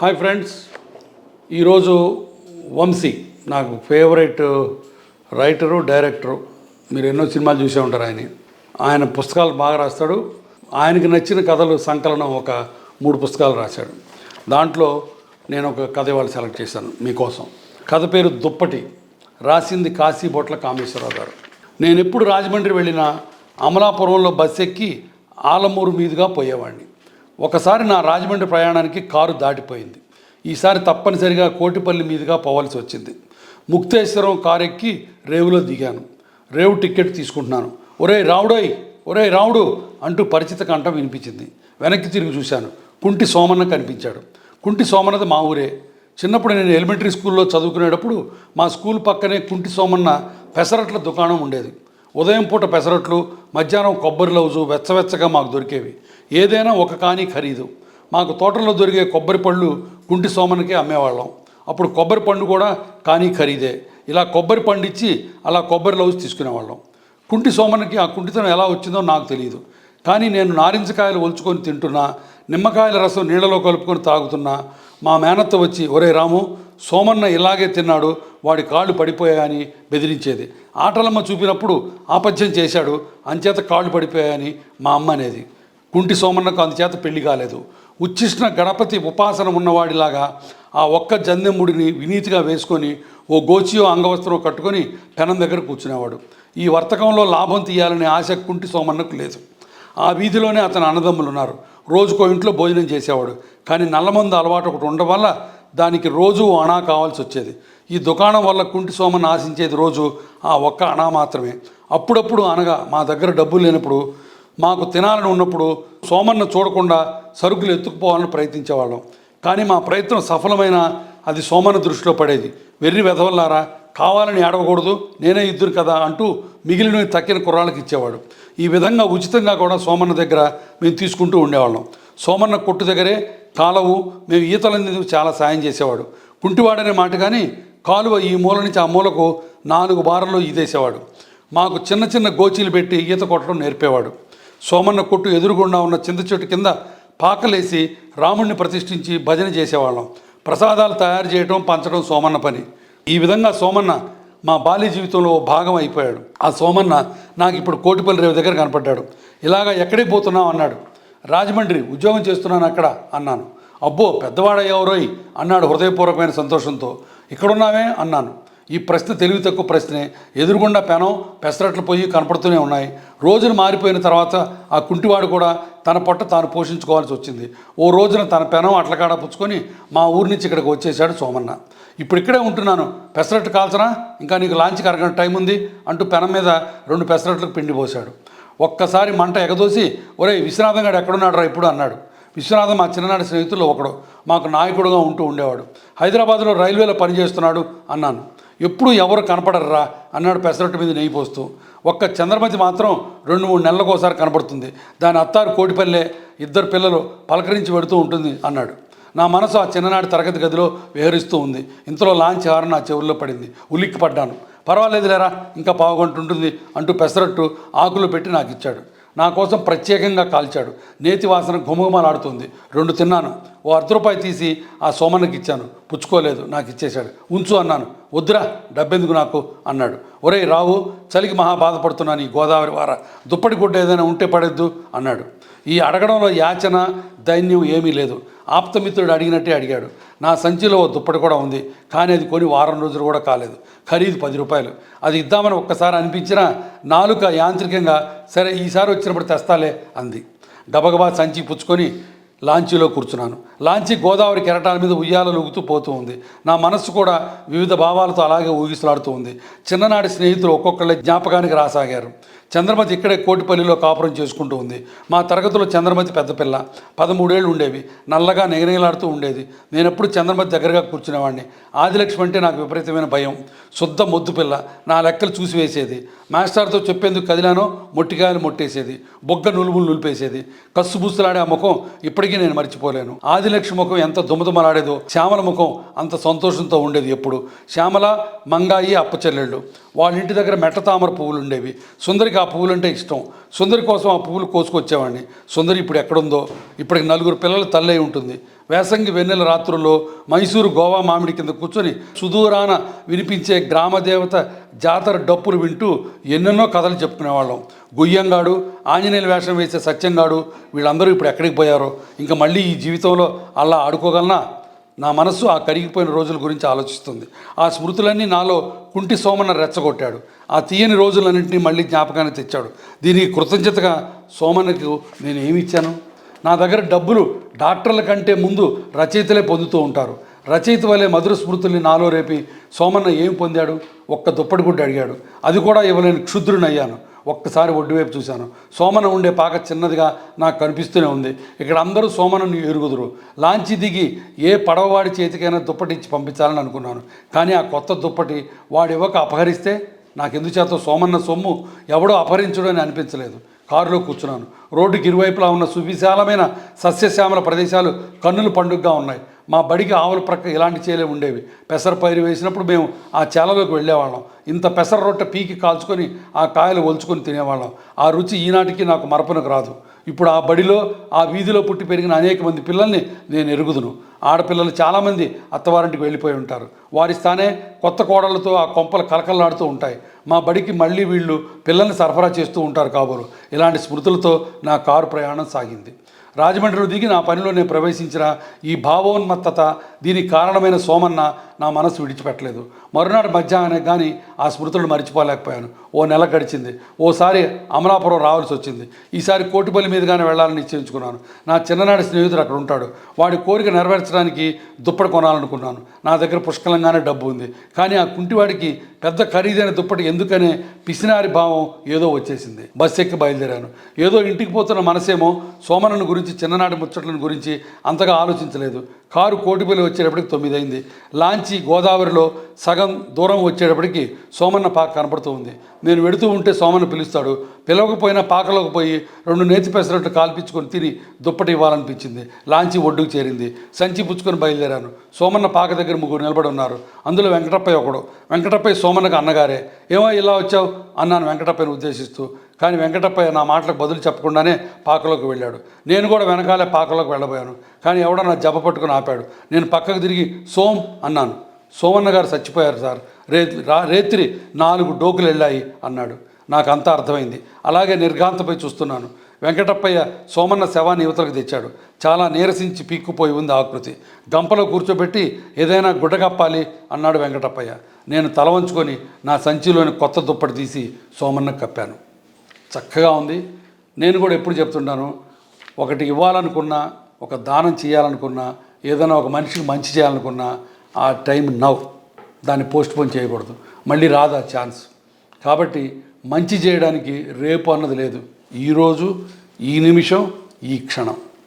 Hi friends ఈరోజు వంశీ నాకు favourite writer director మీరు ఎన్నో సినిమాలు చూసే ఉంటారు ఆయన ఆయన పుస్తకాలు బాగా రాస్తాడు. ఆయనకి నచ్చిన కథలు సంకలనం ఒక మూడు పుస్తకాలు రాశాడు. దాంట్లో నేను ఒక కథ ఇవాళ సెలెక్ట్ చేశాను మీకోసం. కథ పేరు దుప్పటి రాసింది కాశీ బొట్ల కామేశ్వరరావు గారు. నేను ఎప్పుడు రాజమండ్రి వెళ్ళినా అమలాపురంలో బస్ ఎక్కి ఆలమూరు మీదుగా పోయేవాడిని. ఒకసారి నా రాజమండ్రి ప్రయాణానికి కారు దాటిపోయింది. ఈసారి తప్పనిసరిగా కోటిపల్లి మీదుగా పోవాల్సి వచ్చింది. ముక్తేశ్వరం కారు ఎక్కి రేవులో దిగాను. రేవు టికెట్ తీసుకుంటున్నాను. ఒరే రావుడోయ్ ఒరే రావుడు అంటూ పరిచిత కంఠం వినిపించింది. వెనక్కి తిరిగి చూశాను. కుంటి సోమన్న కనిపించాడు. కుంటి సోమన్నది మా ఊరే. చిన్నప్పుడు నేను ఎలిమెంటరీ స్కూల్లో చదువుకునేటప్పుడు మా స్కూల్ పక్కనే కుంటి సోమన్న పెసరట్ల దుకాణం ఉండేది. ఉదయం పూట పెసరట్లు మధ్యాహ్నం కొబ్బరి లౌజు వెచ్చవెచ్చగా మాకు దొరికేవి. ఏదైనా ఒక కానీ ఖరీదు. మాకు తోటలో దొరికే కొబ్బరి పళ్ళు కుంటి సోమనకే అమ్మేవాళ్ళం. అప్పుడు కొబ్బరి పండు కూడా కానీ ఖరీదే. ఇలా కొబ్బరి పండు ఇచ్చి అలా కొబ్బరి లవ్స్ తీసుకునేవాళ్ళం. కుంటి సోమనకి ఆ కుంటితనం ఎలా వచ్చిందో నాకు తెలియదు కానీ నేను నారింజకాయలు ఒలుచుకొని తింటున్నా నిమ్మకాయల రసం నీళ్ళలో కలుపుకొని తాగుతున్నా మా మేనత్త వచ్చి ఒరే రాము సోమన్న ఇలాగే తిన్నాడు వాడి కాళ్ళు పడిపోయాయని బెదిరించేది. ఆటలమ్మ చూపినప్పుడు ఆపత్యం చేశాడు అంచేత కాళ్ళు పడిపోయాయని మా అమ్మ అనేది. కుంటి సోమన్నకు అందుచేత పెళ్ళి కాలేదు. ఉచ్చిష్ణ గణపతి ఉపాసన ఉన్నవాడిలాగా ఆ ఒక్క జందెమ్ముడిని వినీతిగా వేసుకొని ఓ గోచియో అంగవస్త్రం కట్టుకొని పెనం దగ్గర కూర్చునేవాడు. ఈ వర్తకంలో లాభం తీయాలనే ఆశ కుంటి సోమన్నకు లేదు. ఆ వీధిలోనే అతని అన్నదమ్ములు ఉన్నారు రోజుకో ఇంట్లో భోజనం చేసేవాడు. కానీ నల్లమందు అలవాటు ఒకటి ఉండడం వల్ల దానికి రోజు ఓ అణా కావాల్సి వచ్చేది. ఈ దుకాణం వల్ల కుంటి సోమన్ ఆశించేది రోజు ఆ ఒక్క అణా మాత్రమే. అప్పుడప్పుడు అనగా మా దగ్గర డబ్బులు లేనప్పుడు మాకు తినాలని ఉన్నప్పుడు సోమన్న చూడకుండా సరుకులు ఎత్తుకుపోవాలని ప్రయత్నించేవాళ్ళం. కానీ మా ప్రయత్నం సఫలమైన అది సోమన్న దృష్టిలో పడేది. వెర్రి వెధవల్లారా కావాలని ఏడవకూడదు నేనే ఇద్దరు కదా అంటూ మిగిలినవి తక్కిన కుర్రాళ్ళకి ఇచ్చేవాడు. ఈ విధంగా ఉచితంగా కూడా సోమన్న దగ్గర మేము తీసుకుంటూ ఉండేవాళ్ళం. సోమన్న కొట్టు దగ్గరే కాలవు మేము ఈతలందుకు చాలా సాయం చేసేవాడు. కుంటివాడనే మాట కానీ కాలువ ఈ మూల నుంచి ఆ మూలకు నాలుగు బారలు ఈదేసేవాడు. మాకు చిన్న చిన్న గోచీలు పెట్టి ఈత కొట్టడం నేర్పేవాడు. సోమన్న కొట్టు ఎదురుగుండా ఉన్న చింత చెట్టు కింద పాకలేసి రాముణ్ణి ప్రతిష్ఠించి భజన చేసేవాళ్ళం. ప్రసాదాలు తయారు చేయడం పంచడం సోమన్న పని. ఈ విధంగా సోమన్న మా బాల్య జీవితంలో భాగం అయిపోయాడు. ఆ సోమన్న నాకు ఇప్పుడు కోటిపల్లి రేవు దగ్గర కనపడ్డాడు. ఇలాగా ఎక్కడికి పోతున్నావు అన్నాడు. రాజమండ్రి ఉద్యోగం చేస్తున్నాను అక్కడ అన్నాను. అబ్బో పెద్దవాడయ్యవరోయ్ అన్నాడు హృదయపూర్వకమైన సంతోషంతో. ఇక్కడున్నావే? అన్నాను. ఈ ప్రశ్న తెలివి తక్కువ ప్రశ్నే. ఎదురుగుండా పెనం పెసరట్లు పోయి కనపడుతూనే ఉన్నాయి. రోజులు మారిపోయిన తర్వాత ఆ కుంటివాడు కూడా తన పొట్ట తాను పోషించుకోవాల్సి వచ్చింది. ఓ రోజున తన పెనం అట్లకాడ పుచ్చుకొని మా ఊరి నుంచి ఇక్కడికి వచ్చేసాడు సోమన్న. ఇప్పుడు ఇక్కడే ఉంటున్నాను. పెసరట్టు కాల్చరా ఇంకా నీకు లాంచ్కి అరగంట టైం ఉంది అంటూ పెనం మీద రెండు పెసరట్లకు పిండి పోశాడు. ఒక్కసారి మంట ఎగదోసి ఒరే విశ్వనాథం గారు ఎక్కడున్నాడు రా ఇప్పుడు? అన్నాడు. విశ్వనాథం మా చిన్ననాటి స్నేహితుల్లో ఒకడు. మాకు నాయకుడుగా ఉంటూ ఉండేవాడు. హైదరాబాద్లో రైల్వేలో పనిచేస్తున్నాడు అన్నాను. ఎప్పుడు ఎవరు కనపడర్రా అన్నాడు పెసరట్టు మీద నెయ్యి పోస్తూ. ఒక్క చంద్రమతి మాత్రం రెండు మూడు నెలలకు ఒకసారి కనపడుతుంది. దాని అత్తారు కోటిపల్లె ఇద్దరు పిల్లలు పలకరించి పెడుతూ ఉంటుంది అన్నాడు. నా మనసు ఆ చిన్ననాటి తరగతి గదిలో విహరిస్తూ ఉంది. ఇంతలో లాంచ్ హారం నా చెవుల్లో పడింది. ఉలిక్కి పడ్డాను పర్వాలేదులేరా ఇంకా పావుగంట ఉంటుంది అంటూ పెసరట్టు ఆకులు పెట్టి నాకు ఇచ్చాడు నా కోసం ప్రత్యేకంగా కాల్చాడు. నేతి వాసన ఘుమఘుమలాడుతుంది. రెండు తిన్నాను. ఓ అర్ధ రూపాయి తీసి ఆ సోమన్నకి ఇచ్చాను. పుచ్చుకోలేదు. నాకు ఇచ్చేశాడు. ఉంచు అన్నాను. వద్దురా డబ్బెందుకు నాకు? అన్నాడు. ఒరేయ్ రావు చలికి మహా బాధపడుతున్నాను ఈ గోదావరి వార. దుప్పటి గుడ్డ ఏదైనా ఉంటే పడేద్దు అన్నాడు. ఈ అడగడంలో యాచన దైన్యం ఏమీ లేదు. ఆప్తమిత్రుడు అడిగినట్టే అడిగాడు. నా సంచిలో ఓ దుప్పటి కూడా ఉంది కానీ అది కొని వారం రోజులు కూడా కాలేదు. ఖరీదు పది రూపాయలు. అది ఇద్దామని ఒక్కసారి అనిపించినా నాలుక యాంత్రికంగా సరే ఈసారి వచ్చినప్పుడు తెస్తాలే అంది. గబగబా సంచి పుచ్చుకొని లాంచీలో కూర్చున్నాను. లాంచీ గోదావరి కెరటాల మీద ఉయ్యాలలు ఊగుతూ పోతూ ఉంది. నా మనస్సు కూడా వివిధ భావాలతో అలాగే ఊగిసలాడుతూ ఉంది. చిన్ననాటి స్నేహితులు ఒక్కొక్కళ్ళ జ్ఞాపకానికి రాసాగారు. చంద్రమతి ఇక్కడే కోటిపల్లిలో కాపురం చేసుకుంటూ ఉంది. మా తరగతిలో చంద్రమతి పెద్ద పిల్ల. పదమూడేళ్ళు ఉండేవి. నల్లగా నెగనెగలాడుతూ ఉండేది. నేను ఎప్పుడు చంద్రమతి దగ్గరగా కూర్చునేవాడిని ఆదిలక్ష్మి అంటే నాకు విపరీతమైన భయం. శుద్ధ మొద్దు పిల్ల. నా లెక్కలు చూసి వేసేది. మాస్టర్తో చెప్పేందుకు కదిలానో మొట్టికాయలు మొట్టేసేది. బొగ్గ నులుములు నులిపేసేది. కస్సు బుస్సులాడే ఆ ముఖం ఇప్పటికీ నేను మర్చిపోలేను. ఆదిలక్ష్మి ముఖం ఎంత దుమదుమలాడేదో శ్యామల ముఖం అంత సంతోషంతో ఉండేది ఎప్పుడు. శ్యామల మంగాయి అప్పచెల్లెళ్ళు. వాళ్ళ ఇంటి దగ్గర మెట్ట తామర పువ్వులు ఉండేవి సుందరికి ఆ పువ్వులంటే ఇష్టం. సుందరి కోసం ఆ పువ్వులు కోసుకొచ్చేవాడిని. సుందరి ఇప్పుడు ఎక్కడుందో? ఇప్పటికి నలుగురు పిల్లలు తల్లై ఉంటుంది. వేసంగి వెన్నెల రాత్రుల్లో మైసూరు గోవా మామిడి కింద కూర్చొని సుదూరాన వినిపించే గ్రామదేవత జాతర డప్పులు వింటూ ఎన్నెన్నో కథలు చెప్పుకునేవాళ్ళం. గుయ్యంగాడు ఆంజనేయుల వేషం వేసే సత్యంగాడు వీళ్ళందరూ ఇప్పుడు ఎక్కడికి పోయారో? ఇంకా మళ్ళీ ఈ జీవితంలో అలా ఆడుకోగలనా? నా మనస్సు ఆ కరిగిపోయిన రోజుల గురించి ఆలోచిస్తుంది. ఆ స్మృతులన్నీ నాలో కుంటి సోమన్న రెచ్చగొట్టాడు. ఆ తీయని రోజులన్నింటినీ మళ్ళీ జ్ఞాపకాన్ని తెచ్చాడు. దీనికి కృతజ్ఞతగా సోమన్నకు నేను ఏమి ఇచ్చాను? నా దగ్గర డబ్బులు డాక్టర్ల కంటే ముందు రచయితలే పొందుతూ ఉంటారు. రచయిత వలె మధుర స్మృతుల్ని నాలో రేపి సోమన్న ఏం పొందాడు? ఒక్క దుప్పటి గుడ్డ అడిగాడు. అది కూడా ఇవ్వలేని క్షుద్రునయ్యాను ఒక్కసారి ఒడ్డువైపు చూశాను. సోమన ఉండే పాక చిన్నదిగా నాకు కనిపిస్తూనే ఉంది. ఇక్కడ అందరూ సోమనను ఎరుగుదురు. లాంచి దిగి ఏ పడవవాడి చేతికైనా దుప్పటి ఇచ్చి పంపించాలని అనుకున్నాను. కానీ ఆ కొత్త దుప్పటి వాడు ఇవ్వక అపహరిస్తే నాకు చేత సోమన్న సొమ్ము ఎవడో అపహరించడం అని అనిపించలేదు. కారులో కూర్చున్నాను. రోడ్డుకి ఇరువైపులా ఉన్న సువిశాలమైన సస్యశ్యామల ప్రదేశాలు కన్నుల పండుగగా ఉన్నాయి. మా బడికి ఆవుల ప్రక్క ఇలాంటి చేలే ఉండేవి. పెసర పైరు వేసినప్పుడు మేము ఆ చేలలోకి వెళ్ళేవాళ్ళం. ఇంత పెసర రొట్టె పీకి కాల్చుకొని ఆ కాయలు ఒలుచుకొని తినేవాళ్ళం. ఆ రుచి ఈనాటికి నాకు మరపునకు రాదు. ఇప్పుడు ఆ బడిలో ఆ వీధిలో పుట్టి పెరిగిన అనేక మంది పిల్లల్ని నేను ఎరుగుదును. ఆడపిల్లలు చాలామంది అత్తవారింటికి వెళ్ళిపోయి ఉంటారు. వారి స్థానే కొత్త కోడళ్ళతో ఆ కొంపలు కలకల్లాడుతూ ఉంటాయి. మా బడికి మళ్ళీ వీళ్ళు పిల్లల్ని సరఫరా చేస్తూ ఉంటారు కాబోలు. ఇలాంటి స్మృతులతో నా కారు ప్రయాణం సాగింది. రాజమండ్రిలో దిగి నా పనిలో నేను ప్రవేశించిన ఈ భావోన్మత్తత దీనికి కారణమైన సోమన్న నా మనసు విడిచిపెట్టలేదు. మరునాడు మధ్యాహ్నం కానీ ఆ స్మృతులను మర్చిపోలేకపోయాను. ఓ నెల గడిచింది. ఓసారి అమలాపురం రావాల్సి వచ్చింది. ఈసారి కోటిపల్లి మీదుగానే వెళ్ళాలని నిశ్చయించుకున్నాను. నా చిన్ననాటి స్నేహితుడు అక్కడ ఉంటాడు. వాడి కోరిక నెరవేర్చడానికి దుప్పటి కొనాలనుకున్నాను. నా దగ్గర పుష్కలంగానే డబ్బు ఉంది. కానీ ఆ కుంటివాడికి పెద్ద ఖరీదైన దుప్పటి ఎందుకనే పిసినారి భావం ఏదో వచ్చేసింది. బస్సు ఎక్కి బయలుదేరాను. ఏదో ఇంటికి పోతున్న మనసేమో సోమనను గురించి చిన్ననాటి ముచ్చట్లను గురించి అంతగా ఆలోచించలేదు. కారు కోటిపల్లి వచ్చేటప్పటికి తొమ్మిది అయింది లాంచి గోదావరిలో సగం దూరం వచ్చేటప్పటికి సోమన్న పాక కనపడుతూ ఉంది. నేను వెడుతూ ఉంటే సోమన్న పిలుస్తాడు. పిలవకపోయినా పాకలోకి పోయి రెండు నేతి పెసరట్లు కాల్పించుకొని తిని దుప్పటి ఇవ్వాలనిపించింది. లాంచి ఒడ్డుకు చేరింది. సంచి పుచ్చుకొని బయలుదేరాను. సోమన్న పాక దగ్గర ముగ్గురు నిలబడి ఉన్నారు. అందులో వెంకటప్పయ్య ఒకడు. వెంకటప్పయ్య సోమన్నకు అన్నగారే. ఏమో ఇలా వచ్చావు? అన్నాను వెంకటప్పయ్యను ఉద్దేశిస్తూ. కానీ వెంకటప్పయ్య నా మాటలకు బదులు చెప్పకుండానే పాకలోకి వెళ్ళాడు. నేను కూడా వెనకాలే పాకలోకి వెళ్ళబోయాను. కానీ ఎవడో నా జబ్బ పట్టుకుని ఆపాడు. నేను పక్కకు తిరిగి సోమ్ అన్నాను. సోమన్న గారు చచ్చిపోయారు సార్. రే రాత్రి రేత్రి నాలుగు డోకులు వెళ్ళాయి అన్నాడు. నాకు అంతా అర్థమైంది. అలాగే నిర్ఘాంతపై చూస్తున్నాను. వెంకటప్పయ్య సోమన్న శవాన్ని యువతలకు తెచ్చాడు. చాలా నీరసించి పీక్కుపోయి ఉంది ఆకృతి. గంపలో కూర్చోబెట్టి ఏదైనా గుడ్డ కప్పాలి అన్నాడు వెంకటప్పయ్య. నేను తల వంచుకొని నా సంచిలోని కొత్త దుప్పటి తీసి సోమన్నకు కప్పాను. చక్కగా ఉంది. నేను కూడా ఎప్పుడు చెప్తుంటాను ఒకటి ఇవ్వాలనుకున్నా ఒక దానం చేయాలనుకున్నా ఏదైనా ఒక మనిషికి మంచి చేయాలనుకున్నా ఆ టైం నవ్ దాన్ని పోస్ట్ పోన్ చేయకూడదు. మళ్ళీ రాదు ఆ ఛాన్స్. కాబట్టి మంచి చేయడానికి రేపు అన్నది లేదు. ఈరోజు ఈ నిమిషం ఈ క్షణం.